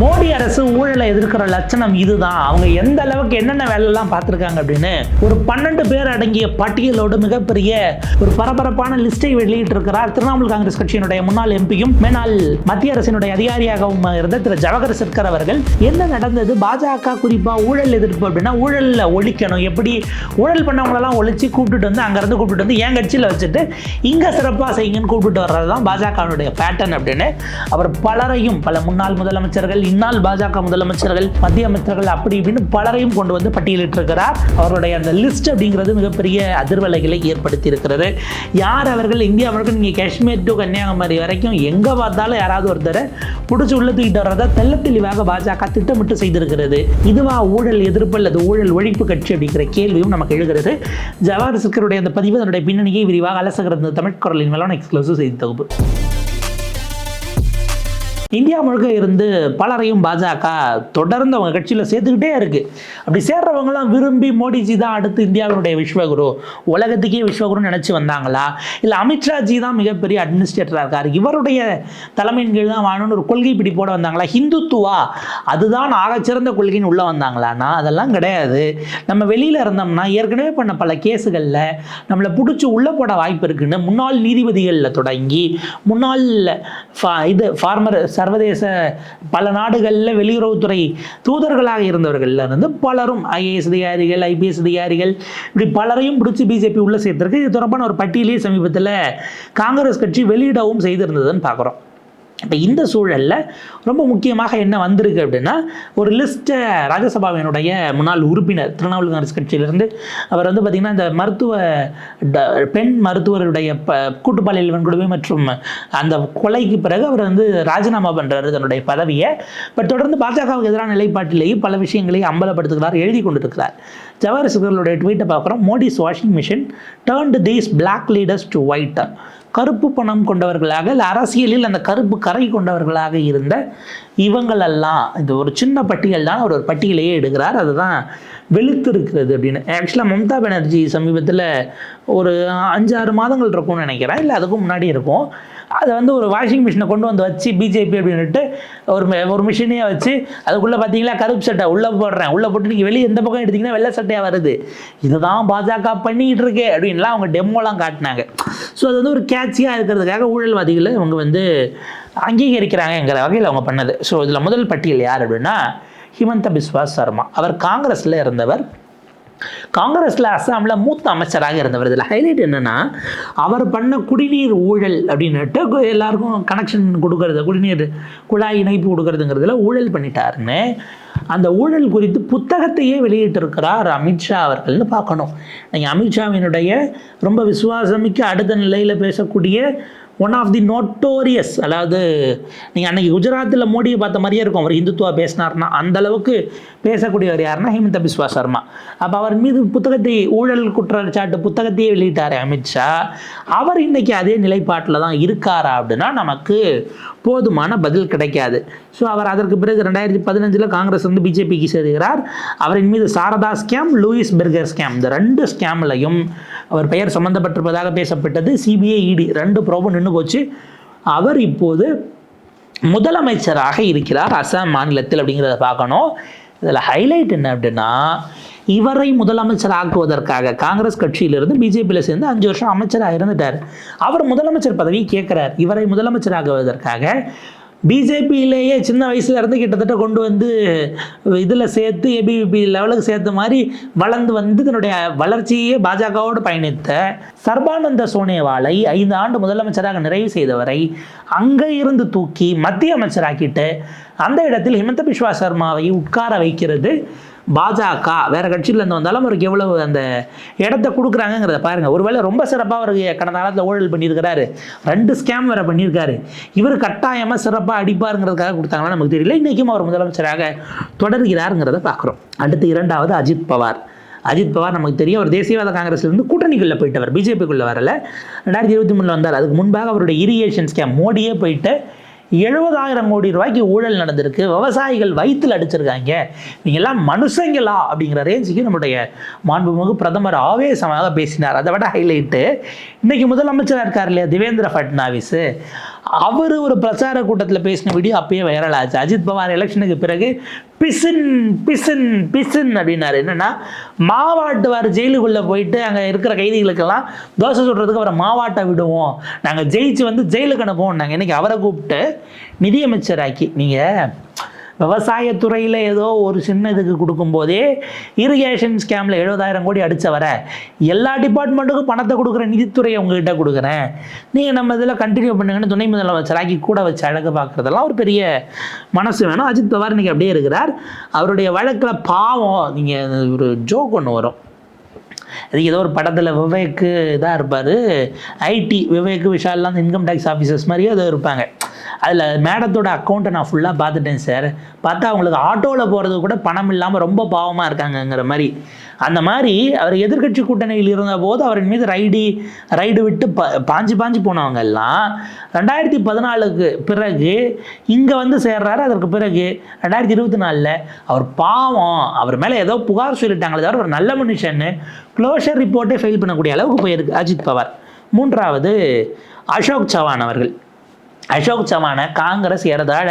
மோடி அரசு ஊழலை எதிர்க்கிற லட்சணம் இதுதான். அவங்க எந்த அளவுக்கு என்னென்ன வேலையெல்லாம் பார்த்துருக்காங்க அப்படின்னு ஒரு பன்னெண்டு பேர் அடங்கிய பட்டியலோடு மிகப்பெரிய ஒரு பரபரப்பான லிஸ்டை வெளியிட்டிருக்கிறார் திரிணாமுல் காங்கிரஸ் கட்சியினுடைய முன்னாள் எம்பியும் மேனால் மத்திய அரசினுடைய அதிகாரியாகவும் இருந்த திரு ஜவஹர் சர்க்கர் அவர்கள். என்ன நடந்தது? பாஜக குறிப்பாக ஊழல் எதிர்ப்பு அப்படின்னா ஊழலில் ஒழிக்கணும். எப்படி ஊழல் பண்ணவங்களெல்லாம் ஒழிச்சு கூப்பிட்டுட்டு வந்து அங்கேருந்து கூப்பிட்டு வந்து என் கட்சியில் வச்சுட்டு இங்கே சிறப்பாக செய்யுங்கன்னு கூப்பிட்டு வர்றது தான் பாஜகவினுடைய பேட்டர்ன் அப்படின்னு அவர் பலரையும் பல முன்னாள் முதலமைச்சர்கள் இந்நாள் பாஜக முதலமைச்சர்கள் மத்திய அமைச்சர்கள் அப்படி இப்படின்னு பலரையும் கொண்டு வந்து பட்டியலிட்டிருக்கிறார். அவருடைய அந்த லிஸ்ட் அப்படிங்கிறது மிகப்பெரிய அதிர்வலைகளை ஏற்படுத்தி இருக்கிறது. யார் அவர்கள்? இந்தியாவிற்கு நீங்கள் காஷ்மீர் டு கன்னியாகுமரி வரைக்கும் எங்கே பார்த்தாலும் யாராவது ஒருத்தரை பிடிச்சி உள்ள தூக்கிட்டு வர்றதை தெல்ல தெளிவாக பாஜக திட்டமிட்டு செய்திருக்கிறது. இதுவா ஊழல் எதிர்ப்பு அல்லது ஊழல் ஒழிப்பு கட்சி அப்படிங்கிற கேள்வியும் நமக்கு எழுகிறது. ஜவஹர் சிக்கருடைய அந்த பதிவு அதனுடைய பின்னணியை விரிவாக அலசுகிறது தமிழ் குரலின் மேலான எக்ஸ்க்ளூசிவ் செய்தி தொகுப்பு. இந்தியா முழுக்க இருந்து பலரையும் பாஜக தொடர்ந்து அவங்க கட்சியில் சேர்த்துக்கிட்டே இருக்குது அப்படி சேர்றவங்களாம் விரும்பி மோடிஜி தான் அடுத்து இந்தியாவினுடைய விஸ்வகுரு. உலகத்துக்கே விஸ்வகுருன்னு நினச்சி வந்தாங்களா? இல்லை அமித்ஷாஜி தான் மிகப்பெரிய அட்மினிஸ்ட்ரேட்டராக இருக்கார். இவருடைய தலைமையின் கீழ் தான் வாழணும்னு ஒரு கொள்கை பிடிப்போட வந்தாங்களா? ஹிந்துத்துவா? அதுதான் ஆகச்சிறந்த கொள்கைன்னு உள்ளே வந்தாங்களான்னா? அதெல்லாம் கிடையாது. நம்ம வெளியில் இருந்தோம்னா ஏற்கனவே பண்ண பல கேஸுகளில் நம்மளை பிடிச்சி உள்ளே போட வாய்ப்பு இருக்குன்னு முன்னாள் நீதிபதிகளில் தொடங்கி முன்னாள் ஃபா- இது ஃபார்மர் சர்வதேச பல நாடுகளில் வெளியுறவுத்துறை தூதர்களாக இருந்தவர்கள்ல இருந்து பலரும் ஐஏஎஸ் அதிகாரிகள் ஐபிஎஸ் அதிகாரிகள் இப்படி பலரையும் பிடிச்சி பிஜேபி உள்ளே சேர்த்திருக்கு. இது தொடர்பான ஒரு பட்டியலே சமீபத்தில் காங்கிரஸ் கட்சி வெளியிடவும் செய்திருந்ததுன்னு பார்க்குறோம் இப்போ இந்த சூழலில் ரொம்ப முக்கியமாக என்ன வந்திருக்கு அப்படின்னா ஒரு லிஸ்ட்டை ராஜ்யசபாவினுடைய முன்னாள் உறுப்பினர் திரிணாமுல் காங்கிரஸ் கட்சியிலிருந்து அவர் வந்து பார்த்திங்கன்னா இந்த மருத்துவ ட- பெண் மருத்துவருடைய ப கூட்டுப்பாலியல் வன்கொடுமை மற்றும் அந்த கொலைக்கு பிறகு அவர் வந்து ராஜினாமா பண்ணுறாரு தன்னுடைய பதவியை. பட் தொடர்ந்து பாஜகவுக்கு எதிரான நிலைப்பாட்டிலேயே பல விஷயங்களையும் அம்பலப்படுத்துகிறார் எழுதி கொண்டிருக்கிறார். ஜவஹர் சிகர்களுடைய ட்வீட்டை பார்க்குறோம். Modi's washing machine turned these black leaders to whiter கருப்பு பணம் கொண்டவர்களாக இல்லை அரசியலில் அந்த கருப்பு கரை கொண்டவர்களாக இருந்த இவங்களெல்லாம் இது ஒரு சின்ன பட்டியல் தான் அவர் ஒரு பட்டியலையே எடுக்கிறார். அதுதான் வெளுத்திருக்கிறது அப்படின்னு. ஆக்சுவலாக மம்தா பானர்ஜி சமீபத்தில் ஒரு அஞ்சாறு மாதங்கள் இருக்கும்னு நினைக்கிறேன். இல்லை அதுக்கும் முன்னாடி இருக்கும். அதை வந்து ஒரு வாஷிங் மிஷினை கொண்டு வந்து வச்சு பிஜேபி அப்படின்னுட்டு ஒரு ஒரு மிஷினையே வச்சு அதுக்குள்ளே பார்த்தீங்களா கருப்பு சட்டை. உள்ளே போடுறேன். உள்ளே போட்டு நீங்கள் வெளியே எந்த பக்கம் எடுத்தீங்கன்னா வெள்ளை சட்டையாக வருது. இதுதான் பாஜக பண்ணிக்கிட்டு இருக்கே அப்படின்லாம் அவங்க டெமோலாம் காட்டினாங்க. ஸோ அது வந்து ஒரு கேட்சியாக இருக்கிறதுக்காக ஊழல்வாதிகளை அவங்க வந்து அங்கீகரிக்கிறாங்கங்கிற வகையில் அவங்க பண்ணது. ஸோ இதில் முதல் பட்டியல் யார் அப்படின்னா ஹிமந்த பிஸ்வா சர்மா. அவர் காங்கிரஸில் இருந்தவர் காங்கிரஸில் அஸ்ஸாமில் மூத்த அமைச்சராக இருந்தவர் இதில் ஹைலைட் என்னென்னா அவர் பண்ண குடிநீர் ஊழல் அப்படின்னுட்டு எல்லாருக்கும் கனெக்ஷன் கொடுக்கறது குடிநீர் குழாய் இணைப்பு கொடுக்கறதுங்கிறதுல ஊழல் பண்ணிட்டாருன்னு. அந்த ஊழல் குறித்து புத்தகத்தையே வெளியிட்டிருக்கிறார் அமித்ஷா அவர்கள்னு பார்க்கணும். நீங்கள் அமித்ஷாவினுடைய ரொம்ப விசுவாசமிக்க அடுத்த நிலையில் பேசக்கூடிய ஒன் ஆஃப் தி நோட்டோரியஸ் அதாவது நீங்கள் அன்னைக்கு குஜராத்தில் மோடியை பார்த்த மாதிரியே இருக்கும். அவர் இந்துத்துவா பேசினார்னா அந்த அளவுக்கு பேசக்கூடியவர் யாருன்னா ஹிமந்த பிஸ்வா சர்மா. அப்போ அவர் மீது புத்தகத்தை ஊழல் குற்றச்சாட்டு புத்தகத்தையே வெளியிட்டார் அமித்ஷா. அவர் இன்னைக்கு அதே நிலைப்பாட்டில் தான் இருக்காரா அப்படின்னா நமக்கு போதுமான பதில் கிடைக்காது. ஸோ அவர் அதற்கு பிறகு ரெண்டாயிரத்தி பதினஞ்சில் காங்கிரஸ் வந்து பிஜேபிக்கு சேருகிறார். அவரின் மீது Saradha scam Louis Berger scam இந்த ரெண்டு ஸ்கேம்லையும் அவர் பெயர் சம்பந்தப்பட்டிருப்பதாக பேசப்பட்டது. சிபிஐ இடி ரெண்டு ப்ரோபம் நின்று போச்சு. அவர் இப்போது முதலமைச்சராக இருக்கிறார். அசாம் மாநிலத்தில் அப்படிங்கிறத பார்க்கணும். இதில் ஹைலைட் என்ன அப்படின்னா இவரை முதலமைச்சர் ஆக்குவதற்காக காங்கிரஸ் கட்சியிலிருந்து பிஜேபியில் சேர்ந்து அஞ்சு வருஷம் அமைச்சராக இருந்துட்டார். அவர் முதலமைச்சர் பதவியை கேட்குறார். இவரை முதலமைச்சர் ஆக்குவதற்காக பிஜேபியிலேயே சின்ன வயசுல இருந்து கிட்டத்தட்ட கொண்டு வந்து இதில் சேர்த்து ஏபிவிபி லெவலுக்கு சேர்த்த மாதிரி வளர்ந்து வந்து தன்னுடைய வளர்ச்சியே பாஜகவோடு பயணித்த சர்பானந்த சோனேவாலை ஐந்து ஆண்டு முதலமைச்சராக நிறைவு செய்தவரை அங்கே இருந்து தூக்கி மத்திய அமைச்சராக்கிட்டு அந்த இடத்தில் ஹிமந்த பிஸ்வா சர்மாவை உட்கார வைக்கிறது. பாஜக வேற கட்சியிலேருந்து வந்தாலும் அவருக்கு எவ்வளவு அந்த இடத்த கொடுக்குறாங்கங்கிறத பாருங்க. ஒருவேளை ரொம்ப சிறப்பாக அவருக்கு கடந்த காலத்தில் ஊழல் பண்ணியிருக்கிறாரு. ரெண்டு ஸ்கேம் வேற பண்ணியிருக்காரு. இவர் கட்டாயமாக சிறப்பாக அடிப்பாருங்கிறதுக்காக கொடுத்தாங்களா நமக்கு தெரியல. இன்றைக்கும் அவர் முதலமைச்சராக தொடர்கிறாருங்கிறத பார்க்குறோம். அடுத்து இரண்டாவது அஜித் பவார். அஜித் பவார் நமக்கு தெரியும். அவர் தேசியவாத காங்கிரஸ்லேருந்து கூட்டணிக்குள்ளே போயிட்டவர். பிஜேபிக்குள்ளே வரல. ரெண்டாயிரத்தி இருபத்தி மூணில் வந்தார். அதுக்கு முன்பாக அவருடைய இரிகேஷன் ஸ்கேம் மோடியே போயிட்டு எழுபதாயிரம் கோடி ரூபாய்க்கு ஊழல் நடந்திருக்கு. விவசாயிகள் வயிற்றில் அடிச்சிருக்காங்க. நீங்கள்லாம் மனுஷங்களா? அப்படிங்கிற ரேஞ்சுக்கு நம்முடைய மாண்புமிகு பிரதமர் ஆவேசமாக பேசினார். அதை விட ஹைலைட்டு இன்றைக்கி முதலமைச்சராக இருக்கார் இல்லையா? தேவேந்திர ஃபட்னாவிஸு அவர் ஒரு பிரச்சார கூட்டத்தில் பேசின வீடியோ அப்பயே வைரல் ஆச்சு. அஜித் பவார் எலெக்ஷனுக்கு பிறகு பிசின் பிசின் பிசின் அப்படின்னாரு. என்னென்னா மாவாட்டுவார் ஜெயிலுக்குள்ளே போயிட்டு அங்கே இருக்கிற கைதிகளுக்கெல்லாம் தோசை சுடுறதுக்கு அவரை மாவாட்ட விடுவோம். நாங்கள் ஜெயிச்சு வந்து ஜெயிலுக்கு அனுப்புவோம் நாங்கள் இன்றைக்கி அவரை கூப்பிட்டு நிதியமைச்சராக்கி நீங்கள் விவசாயத்துறையில் ஏதோ ஒரு சின்ன இதுக்கு கொடுக்கும்போதே இரிகேஷன் ஸ்கேமில் எழுபதாயிரம் கோடி அடித்த வர எல்லா டிபார்ட்மெண்ட்டுக்கும் பணத்தை கொடுக்குற நிதித்துறையை உங்ககிட்ட கொடுக்குறேன். நீங்கள் நம்ம இதில் கண்டினியூ பண்ணுங்கன்னு துணை முதலமைச்சராக்கி கூட வச்சு அழகு பார்க்குறதெல்லாம் ஒரு பெரிய மனசு வேணும். அஜித் பவார் இன்றைக்கி அப்படியே இருக்கிறார். அவருடைய வழக்கில் பாவம் நீங்கள் ஒரு ஜோக் ஒன்று வரும். அது ஏதோ ஒரு படத்தில் விவேக்கு இதாக இருப்பார். ஐடி விவேக்கு விஷால்லாம் இன்கம் டேக்ஸ் ஆஃபீஸர்ஸ் மாதிரியே ஏதோ இருப்பாங்க. அதில் மேடத்தோட அக்கௌண்ட்டை நான் ஃபுல்லாக பார்த்துட்டேன் சார் பார்த்தா அவங்களுக்கு ஆட்டோவில் போகிறது கூட பணம் இல்லாமல் ரொம்ப பாவமாக இருக்காங்கங்கிற மாதிரி. அந்த மாதிரி அவர் எதிர்க்கட்சி கூட்டணியில் இருந்த போது அவரின் மீது ரைடி ரைடு விட்டு ப பாஞ்சு பாஞ்சு போனவங்க எல்லாம் ரெண்டாயிரத்தி பதினாலுக்கு பிறகு இங்கே வந்து சேர்றாரு. அதற்கு பிறகு ரெண்டாயிரத்தி இருபத்தி நாலில் அவர் பாவம். அவர் மேலே ஏதோ புகார் சொல்லிட்டாங்களே தவிர ஒரு நல்ல மனுஷன்னு க்ளோஷர் ரிப்போர்ட்டே ஃபெயில் பண்ணக்கூடிய அளவுக்கு போயிருக்கு. அஜித் பவார். மூன்றாவது அசோக் சவான் அவர்கள். அசோக் சவானை காங்கிரஸ் ஏறதாழ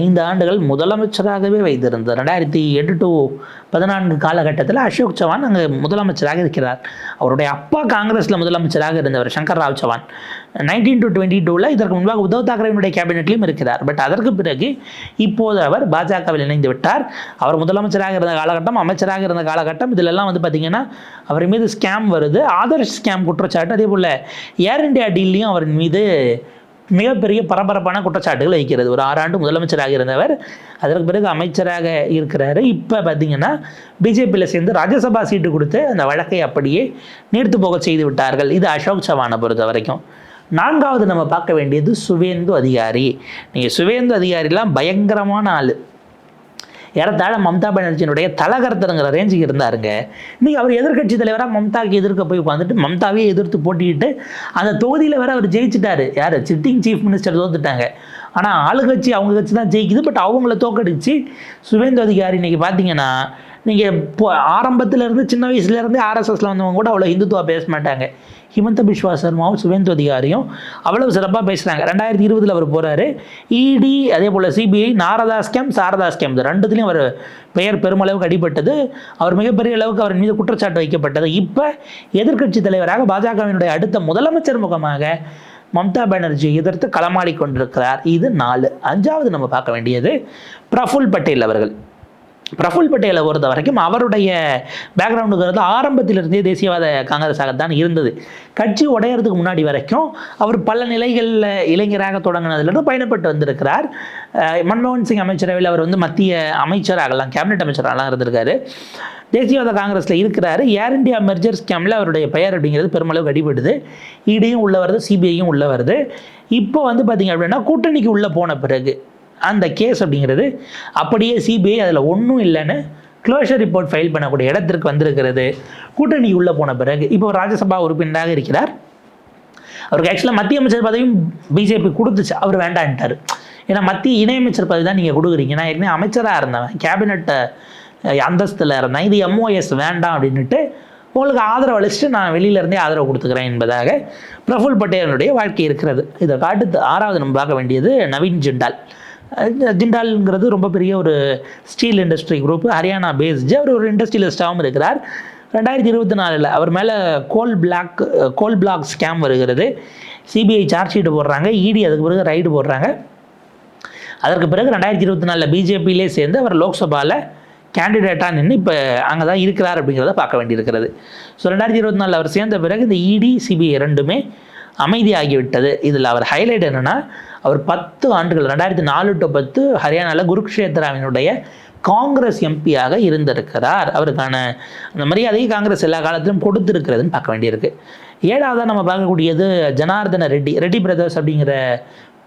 ஐந்து ஆண்டுகள் முதலமைச்சராகவே வைத்திருந்தார். ரெண்டாயிரத்தி எட்டு டு பதினான்கு காலகட்டத்தில் அசோக் சவான் அங்கே முதலமைச்சராக இருக்கிறார். அவருடைய அப்பா காங்கிரஸில் முதலமைச்சராக இருந்தவர் Shankar Rao Chavan. Nineteen to twenty டூவில் இதற்கு முன்பாக உத்தவ் தாக்கரேனுடைய கேபினெட்லையும் இருக்கிறார். பட் அதற்கு பிறகு இப்போது அவர் பாஜகவில் இணைந்து விட்டார். அவர் முதலமைச்சராக இருந்த காலகட்டம் அமைச்சராக இருந்த காலகட்டம் இதிலெல்லாம் வந்து பார்த்திங்கன்னா அவர் மீது ஸ்கேம் வருது. ஆதர்ஷ் ஸ்கேம் குற்றச்சாட்டு. அதே போல் ஏர் இண்டியா டீல்லையும் அவரின் மீது மிகப்பெரிய பரபரப்பான குற்றச்சாட்டுகள் வைக்கிறது. ஒரு ஆறாண்டு முதலமைச்சராக இருந்தவர் அதற்கு பிறகு அமைச்சராக இருக்கிறாரு. இப்போ பார்த்தீங்கன்னா பிஜேபியில் சேர்ந்து ராஜ்யசபா சீட்டு கொடுத்து அந்த வழக்கை அப்படியே நீர்த்து போக செய்து விட்டார்கள். இது அசோக் சவானை பொறுத்த வரைக்கும். நான்காவது நம்ம பார்க்க வேண்டியது சுவேந்து அதிகாரி. நீங்கள் சுவேந்து அதிகாரிலாம் பயங்கரமான ஆள். ஏறத்தாழ மம்தா பானர்ஜியினுடைய தலகர்த்தருங்கிற ரேஞ்சுக்கு இருந்தாருங்க. இன்னைக்கு அவர் எதிர்க்கட்சி தலைவராக மம்தாவுக்கு எதிர்க்க போய் உட்காந்துட்டு மம்தாவே எதிர்த்து போட்டிக்கிட்டு அந்த தொகுதியில் வேற அவர் ஜெயிச்சிட்டாரு. யார்? சிட்டிங் சீஃப் மினிஸ்டர் தோத்துட்டாங்க. ஆனால் ஆளுங்கட்சி அவங்க கட்சி தான் ஜெயிக்குது. பட் அவங்கள தோக்கடிச்சு சுவேந்து அதிகாரி இன்றைக்கி பார்த்தீங்கன்னா நீங்கள் இப்போ ஆரம்பத்துலேருந்து சின்ன வயசுலேருந்து ஆர்எஸ்எஸ்ல வந்தவங்க கூட அவ்வளோ இந்துத்துவா பேச மாட்டாங்க. ஹிமந்த பிஸ்வா சர்மாவும் சுவேந்து அதிகாரியும் அவ்வளவு சிறப்பாக பேசுகிறாங்க ரெண்டாயிரத்தி இருபதில் அவர் போகிறாரு இடி அதே போல் CBI Narada scam Saradha scam இது ரெண்டுத்துலேயும் அவர் பெயர் பெருமளவுக்கு அடிபட்டது. அவர் மிகப்பெரிய அளவுக்கு அவர் மீது குற்றச்சாட்டு வைக்கப்பட்டது. இப்போ எதிர்க்கட்சி தலைவராக பாஜகவினுடைய அடுத்த முதலமைச்சர் முகமாக மம்தா பானர்ஜி எதிர்த்து களமாடி கொண்டிருக்கிறார் இது நாலு. அஞ்சாவது நம்ம பார்க்க வேண்டியது பிரஃபுல் பட்டேல் அவர்கள். பிரஃபுல் பட்டேலை பொறுத்த வரைக்கும் அவருடைய பேக்ரவுண்டுங்கிறது ஆரம்பத்திலிருந்தே தேசியவாத காங்கிரஸாக தான் இருந்தது. கட்சி உடையறதுக்கு முன்னாடி வரைக்கும் அவர் பல நிலைகளில் இளைஞராக தொடங்கினதுலேருந்து பயணப்பட்டு வந்திருக்கிறார். மன்மோகன் சிங் அமைச்சரவையில் அவர் வந்து மத்திய அமைச்சராகலாம் கேபினெட் அமைச்சராகலாம் இருந்திருக்காரு. தேசியவாத காங்கிரஸில் இருக்கிறாரு. ஏர் இண்டியா மெர்ஜர் ஸ்கேமில் அவருடைய பெயர் அப்படிங்கிறது பெருமளவுக்கு அடிபடுது இடியும் உள்ள வருது சிபிஐயும் உள்ள வருது. இப்போ வந்து பார்த்திங்க அப்படின்னா கூட்டணிக்கு உள்ளே போன பிறகு அந்த கேஸ் அப்படிங்கிறது அப்படியே சிபிஐ அதில் ஒன்றும் இல்லைன்னு க்ளோஷர் ரிப்போர்ட் ஃபைல் பண்ணக்கூடிய இடத்திற்கு வந்திருக்கிறது. கூட்டணி உள்ளே போன பிறகு இப்போ ராஜ்யசபா உறுப்பினராக இருக்கிறார். அவருக்கு ஆக்சுவலாக மத்திய அமைச்சர் பதவியும் பிஜேபி கொடுத்துச்சு. அவர் வேண்டான்ட்டார். ஏன்னா மத்திய இணையமைச்சர் பதவி தான் நீங்கள் கொடுக்குறீங்க. நான் ஏற்கனவே அமைச்சராக இருந்தவன். கேபினெட்டை அந்தஸ்தில் இருந்தேன் இது எம்ஓஎஸ் வேண்டாம் அப்படின்ட்டு உங்களுக்கு ஆதரவு அளிச்சுட்டு நான் வெளியிலேருந்தே ஆதரவு கொடுத்துக்கிறேன் என்பதாக பிரஃபுல் பட்டேலனுடைய வாழ்க்கை இருக்கிறது. இதை அடுத்து ஆறாவது நம்ம பார்க்க வேண்டியது நவீன் ஜிண்டால். ஜிண்டால்ங்கிறது ரொம்ப பெரிய ஒரு steel industry group Haryana based அவர் ஒரு இண்டஸ்ட்ரியலிஸ்டாகவும் இருக்கிறார். ரெண்டாயிரத்தி இருபத்தி நாலில் அவர் மேலே coal block coal block scam வருகிறது. சிபிஐ சார்ஜ் ஷீட் போடுறாங்க. இடி அதுக்கு பிறகு ரைடு போடுறாங்க. அதற்கு பிறகு ரெண்டாயிரத்தி இருபத்தி நாலில் பிஜேபியிலே சேர்ந்து அவர் லோக்சபாவில் கேண்டிடேட்டாக நின்று இப்போ அங்கே தான் இருக்கிறார் அப்படிங்கிறத பார்க்க வேண்டியிருக்கிறது. ஸோ ரெண்டாயிரத்தி இருபத்தி நாலில் அவர் சேர்ந்த பிறகு இந்த இடி சிபிஐ ரெண்டுமே அமைதியாகிவிட்டது. இதில் அவர் ஹைலைட் என்னென்னா அவர் பத்து ஆண்டுகள் ரெண்டாயிரத்தி நாலு டு பத்து ஹரியானாவில் குருக்ஷேத்ராவினுடைய காங்கிரஸ் எம்பியாக இருந்திருக்கிறார். அவருக்கான அந்த மரியாதையை காங்கிரஸ் எல்லா காலத்திலும் கொடுத்துருக்கிறதுன்னு பார்க்க வேண்டியிருக்கு. ஏழாவதாக நம்ம பார்க்கக்கூடியது ஜனார்தன ரெட்டி ரெட்டி பிரதர்ஸ் அப்படிங்கிற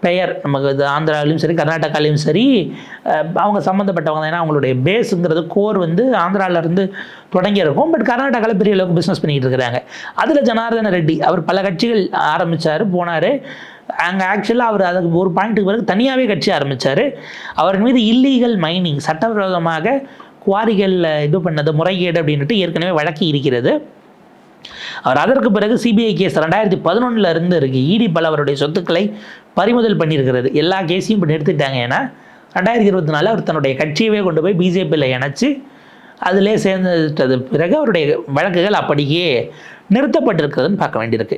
பெயர். நமக்கு இது ஆந்திராவிலையும் சரி கர்நாடகாலையும் சரி அவங்க சம்மந்தப்பட்டவங்க தான். ஏன்னா அவங்களுடைய பேஸுங்கிறது கோர் வந்து ஆந்திரால இருந்து தொடங்கி இருக்கும். பட் கர்நாடகாவில் பெரிய அளவுக்கு பிஸ்னஸ் பண்ணிகிட்டு இருக்கிறாங்க. அதில் ஜனார்தன ரெட்டி அவர் பல கட்சிகள் ஆரம்பித்தார் போனார். அங்கே ஆக்சுவலாக அவர் அதுக்கு ஒரு பாயிண்ட்டுக்கு பிறகு தனியாகவே கட்சி ஆரம்பித்தார் அவர் மீது இல்லீகல் மைனிங் சட்டவிரோதமாக குவாரிகளில் இது பண்ணது முறைகேடு அப்படின்ட்டு ஏற்கனவே வழக்கு இருக்கிறது. அவர் அதற்கு பிறகு சிபிஐ கேஸ் ரெண்டாயிரத்தி பதினொன்றில் இருந்து இருக்கு. இடி பல அவருடைய சொத்துக்களை பறிமுதல் பண்ணியிருக்கிறது. எல்லா கேஸையும் இப்போ நிறுத்திட்டாங்க ஏன்னா ரெண்டாயிரத்தி இருபத்தி நாலு அவர் தன்னுடைய கட்சியவே கொண்டு போய் பிஜேபியில் இணைச்சி அதிலே சேர்ந்தது பிறகு அவருடைய வழக்குகள் அப்படியே நிறுத்தப்பட்டிருக்கிறதுன்னு பார்க்க வேண்டியிருக்கு.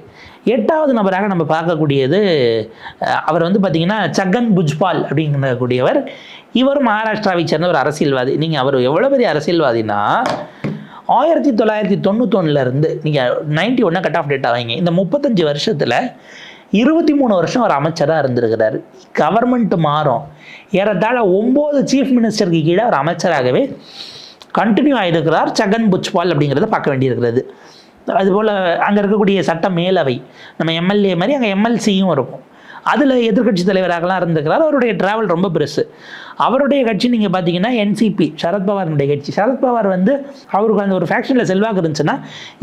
எட்டாவது நபராக நம்ம பார்க்கக்கூடியது அவர் வந்து பார்த்திங்கன்னா சகன் புஜ்பால் அப்படிங்கக்கூடியவர். இவர் மகாராஷ்டிராவை சேர்ந்த ஒரு அரசியல்வாதி. நீங்கள் அவர் எவ்வளோ பெரிய அரசியல்வாதினா ஆயிரத்தி தொள்ளாயிரத்தி தொண்ணூத்தொன்னுலேருந்து நீங்கள் நைன்டி ஒன்னாக கட் ஆஃப் டேட்டாக வைங்க. இந்த முப்பத்தஞ்சு வருஷத்தில் இருபத்தி மூணு வருஷம் ஒரு அமைச்சராக இருந்திருக்கிறார். கவர்மெண்ட் மாறும். ஏறத்தாழ ஒம்பது சீஃப் மினிஸ்டருக்கு கீழே ஒரு அமைச்சராகவே கண்டினியூ ஆகிருக்கிறார் சகன் புஜ்பால் அப்படிங்கிறத பார்க்க வேண்டியிருக்கிறது. அதுபோல் அங்கே இருக்கக்கூடிய சட்ட மேலவை நம்ம எம்எல்ஏ மாதிரி அங்கே எம்எல்சியும் இருக்கும். அதில் எதிர்க்கட்சி தலைவராகலாம் இருந்திருக்கிறார். அவருடைய டிராவல் ரொம்ப பெருசு. அவருடைய கட்சி நீங்கள் பார்த்தீங்கன்னா என்சிபி சரத்பவாருடைய கட்சி. சரத்பவார் வந்து அவருக்கு அந்த ஒரு ஃபேக்ஷனில் செல்வாக்கு இருந்துச்சுன்னா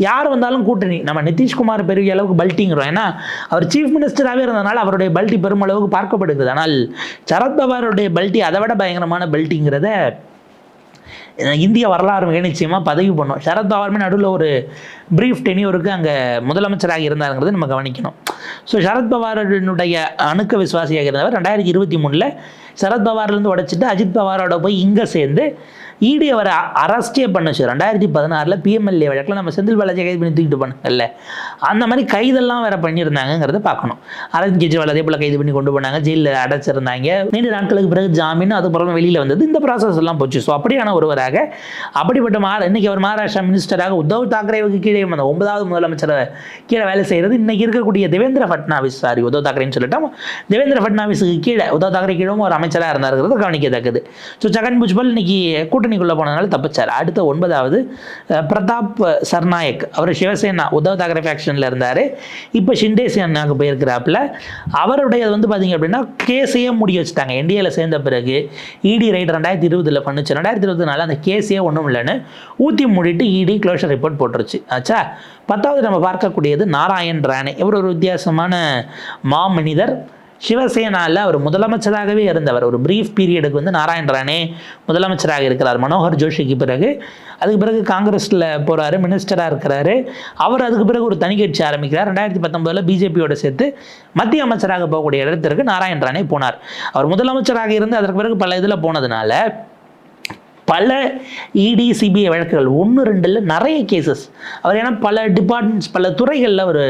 யார் வந்தாலும் கூட்டணி. நம்ம நிதிஷ்குமார் பெரிய அளவுக்கு பல்ட்டிங்கிறோம். ஏன்னா அவர் சீஃப் மினிஸ்டராகவே இருந்ததுனால அவருடைய பல்ட்டி பெருமளவுக்கு பார்க்கப்படுகிறது. ஆனால் சரத்பவாருடைய பல்ட்டி அதை விட பயங்கரமான பல்ட்டிங்கிறத இந்திய வரலாறு மிக நிச்சயமாக பதிவு பண்ணும். சரத்பவாருமே நடுவில் ஒரு பிரீஃப் டெனியூருக்கு அங்கே முதலமைச்சராக இருந்தாருங்கிறது நம்ம கவனிக்கணும். ஸோ சரத்பவாரனுடைய அணுக்க விசுவாசியாக இருந்தவர் ரெண்டாயிரத்தி இருபத்தி மூணில் சரத்பவார்லேருந்து உடைச்சிட்டு அஜித் பவாரோட போய் இங்கே சேர்ந்து இடி அவரை அரஸ்டே பண்ணுச்சு ரெண்டாயிரத்தி பதினாறில் பிஎம்எல்ஏ வழக்கில் நம்ம செந்தில் பாலாஜி கைது பண்ணி தூக்கிட்டு பண்ணல அந்த மாதிரி கைதெல்லாம் வேற பண்ணியிருந்தாங்கிறத பார்க்கணும். அரவிந்த் கெஜ்ரிவால் அதே போல் கைது பண்ணி கொண்டு போனாங்க. ஜெயிலில் அடைச்சிருந்தாங்க. நீண்ட நாட்களுக்கு பிறகு ஜாமீன் அதுக்கப்புறம் வெளியில் வந்தது. இந்த ப்ராசஸ் எல்லாம் போச்சு. ஸோ அப்படியான ஒருவராக அப்படிப்பட்ட மா இன்னைக்கு அவர் மகாராஷ்டிரா மினிஸ்டராக உத்தவ் தாக்கரேவுக்கு கீழே வந்த ஒன்பதாவது முதலமைச்சரை கீழே வேலை செய்கிறது இன்னைக்கு இருக்கக்கூடிய தேவேந்திர ஃபட்னாவிஸ் சாரி உத்தவ் தாக்கரேன்னு சொல்லிட்டோம். தேவேந்திர ஃபட்னாவிஸுக்கு கீழே உத்தவ் தாக்கரே கீழும் ஒரு அமைச்சராக இருந்தாருங்கிறது கவனிக்கத்தக்கது. ஸோ ஜகன் புஜ்பல் இன்னைக்கு கூட்டணிக்குள்ளே போனதுனால தப்பிச்சார். அடுத்த ஒன்பதாவது பிரதாப் சர்நாயக். அவர் சிவசேனா உத்தவ் தாக்கரே ஃபேக்ஷனில் இருந்தார். இப்போ ஷிண்டே சேனாக்கு போயிருக்கிறாப்புல. அவருடையது வந்து பார்த்திங்க அப்படின்னா கேஸையே முடி வச்சுட்டாங்க. என்டிஏல சேர்ந்த பிறகு இடி ரைட் ரெண்டாயிரத்தி இருபதில் பண்ணுச்சு. ரெண்டாயிரத்தி இருபத்தி நாலு அந்த கேஸே ஒன்றும் இல்லைன்னு ஊற்றி மூடிட்டு இடி க்ளோஷர் ரிப்போர்ட் போட்டுருச்சு. ஆச்சா? பத்தாவது நம்ம பார்க்கக்கூடியது நாராயண் ராணே. இவர் ஒரு வித்தியாசமான மாமனிதர். சிவசேனாவில் அவர் முதலமைச்சராகவே இருந்தவர். ஒரு பிரீஃப் பீரியடுக்கு வந்து நாராயண் ராணே முதலமைச்சராக இருக்கிறார். மனோகர் ஜோஷிக்கு பிறகு. அதுக்கு பிறகு காங்கிரஸில் போகிறாரு மினிஸ்டராக இருக்கிறாரு. அவர் அதுக்கு பிறகு ஒரு தனி கட்சி ஆரம்பிக்கிறார். ரெண்டாயிரத்தி பத்தொம்போதில் பிஜேபியோட சேர்த்து மத்திய அமைச்சராக போகக்கூடிய இடத்திற்கு நாராயண் ராணே போனார். அவர் முதலமைச்சராக இருந்து அதற்கு பிறகு பல இதில் போனதுனால பல இடிசிபிஐ வழக்குகள் ஒன்று ரெண்டில் நிறைய கேசஸ் அவர் ஏன்னா பல டிபார்ட்மெண்ட்ஸ் பல துறைகளில் ஒரு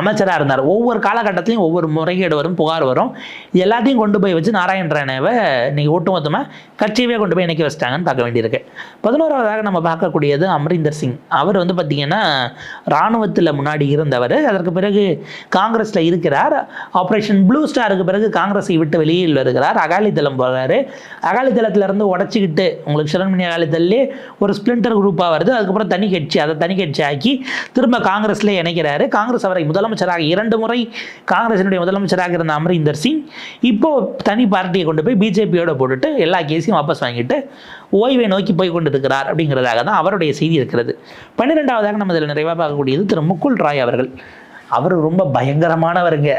அமைச்சராக இருந்தார். ஒவ்வொரு காலகட்டத்திலையும் ஒவ்வொரு முறைகேடு வரும் புகார் வரும். இது எல்லாத்தையும் கொண்டு போய் வச்சு நாராயண் ராணேவை இன்னைக்கு ஒட்டுமொத்தமாக கட்சியவே கொண்டு போய் இணைக்க வச்சிட்டாங்கன்னு பார்க்க வேண்டியிருக்கு. பதினோராவதாக நம்ம பார்க்கக்கூடியது அமரிந்தர் சிங். அவர் வந்து பார்த்திங்கன்னா இராணுவத்தில் முன்னாடி இருந்தவர். அதற்கு பிறகு காங்கிரஸில் இருக்கிறார். ஆப்ரேஷன் ப்ளூ ஸ்டாருக்கு பிறகு காங்கிரஸை விட்டு வெளியில் வருகிறார். அகாலிதளம் போகிறாரு அகாலிதளத்திலேருந்து உடச்சிக்கிட்டு உங்களுக்கு சிரண்மணி அகாலிதள்லே ஒரு ஸ்பிளிண்டர் குரூப்பாக வருது. அதுக்கப்புறம் தனி கட்சி. அதை தனி கட்சி ஆக்கி திரும்ப காங்கிரஸ்ல இணைக்கிறாரு. காங்கிரஸ் அவரை முதலமைச்சராக இரண்டு முறை காங்கிரசினுடைய முதலமைச்சராக இருந்த அமரிந்தர் சிங். இப்போ தனி பார்ட்டியை கொண்டு போய் பிஜேபியோட போட்டுட்டு எல்லா கேஸையும் வாபஸ் வாங்கிட்டு ஓய்வை நோக்கி போய் கொண்டு இருக்கிறார் அப்படிங்கிறதாக தான் அவருடைய செய்தி இருக்கிறது. பன்னிரெண்டாவதாக நம்ம இதில் நிறைவாக பார்க்கக்கூடியது திரு முகுல் ராய் அவர்கள். அவர் ரொம்ப பயங்கரமானவருங்க.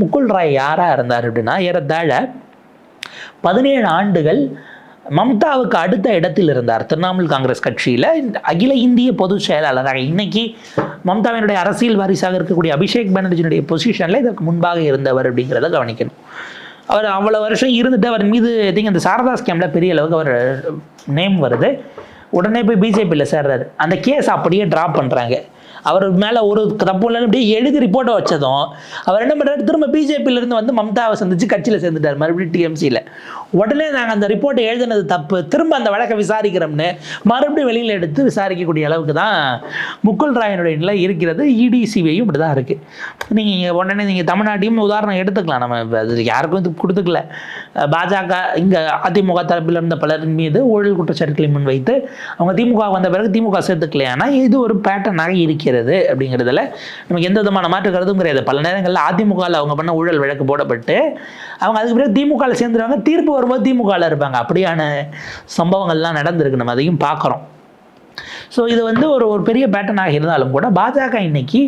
முகுல் ராய் யாராக இருந்தார் அப்படின்னா ஏறத்தாழ பதினேழு ஆண்டுகள் மம்தாவுக்கு அடுத்த இடத்தில் இருந்தார் திரிணாமுல் காங்கிரஸ் கட்சியில். அகில இந்திய பொதுச் செயலாளராக இன்னைக்கு மம்தாவினுடைய அரசியல் வாரிசாக இருக்கக்கூடிய அபிஷேக் பானர்ஜியினுடைய பொசிஷனில் இதற்கு முன்பாக இருந்தவர் அப்படிங்கிறத கவனிக்கணும். அவர் அவ்வளோ வருஷம் இருந்துட்டு அவர் மீது திங்க இந்த சாரதா ஸ்கேமில் பெரிய அளவுக்கு அவர் uh, நேம் வருது. உடனே போய் பிஜேபியில் சேர்றாரு. அந்த கேஸ் அப்படியே ட்ராப் பண்ணுறாங்க அவர் மேலே ஒரு தப்பு இல்லைன்னு அப்படியே எழுதி ரிப்போர்ட்டை வச்சதும் அவர் என்ன பண்ணுறாரு திரும்ப பிஜேபியில இருந்து வந்து மம்தாவை சந்திச்சு கட்சியில் சேர்ந்துட்டார் மறுபடியும் டிஎம்சியில் உடனே நாங்கள் அந்த ரிப்போர்ட்டை எழுதினது தப்பு. திரும்ப அந்த வழக்கை விசாரிக்கிறோம்னு மறுபடியும் வெளியில் எடுத்து விசாரிக்கக்கூடிய அளவுக்கு தான் முகுல் ராயனுடைய நிலை இருக்கிறது. E இப்படி தான் இருக்குது நீங்கள் உடனே நீங்கள் தமிழ்நாட்டையும் உதாரணம் எடுத்துக்கலாம். நம்ம அது யாருக்கும் இது கொடுத்துக்கல. பாஜக இங்கே அதிமுக தரப்பில் இருந்த பலரின் மீது ஊழல் குற்றச்சாட்டுகளை முன்வைத்து அவங்க திமுக வந்த பிறகு திமுக சேர்த்துக்கலையானா ஆனால் இது ஒரு பேட்டர்னாக இருக்கிறது. அப்படிங்கிறதுல நமக்கு எந்த விதமான மாற்று கருதும் கிடையாது. பல நேரங்களில் அதிமுகவில் அவங்க பண்ண ஊழல் வழக்கு போடப்பட்டு அவங்க அதுக்கு பிறகு திமுகவில் சேர்ந்துருவாங்க தீர்ப்பு வரும்போது திமுகவில் இருப்பாங்க. அப்படியான சம்பவங்கள்லாம் நடந்திருக்கு. நம்ம அதையும் பார்க்குறோம். ஸோ இது வந்து ஒரு ஒரு பெரிய பேட்டர்னாக இருந்தாலும் கூட பாஜக இன்னைக்கு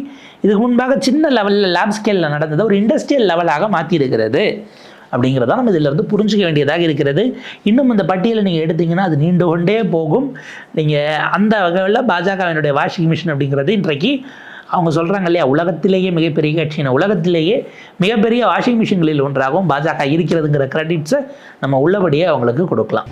இதுக்கு முன்பாக சின்ன லெவலில் லேப் ஸ்கேலில் நடந்ததை ஒரு இண்டஸ்ட்ரியல் லெவலாக மாற்றியிருக்கிறது அப்படிங்கிறத நம்ம இதில் இருந்து புரிஞ்சுக்க வேண்டியதாக இருக்கிறது. இன்னும் இந்த பட்டியலை நீங்கள் எடுத்தீங்கன்னா அது நீண்டு கொண்டே போகும். நீங்கள் அந்த வகையில் பாஜகவினுடைய வாஷிங் மிஷின் அப்படிங்கிறது இன்றைக்கு அவங்க சொல்கிறாங்க இல்லையா உலகத்திலேயே மிகப்பெரிய கட்சினா உலகத்திலேயே மிகப்பெரிய வாஷிங் மிஷின்களில் ஒன்றாகவும் பாஜக இருக்கிறதுங்கிற கிரெடிட்ஸை நம்ம உள்ளபடியே அவங்களுக்கு கொடுக்கலாம்.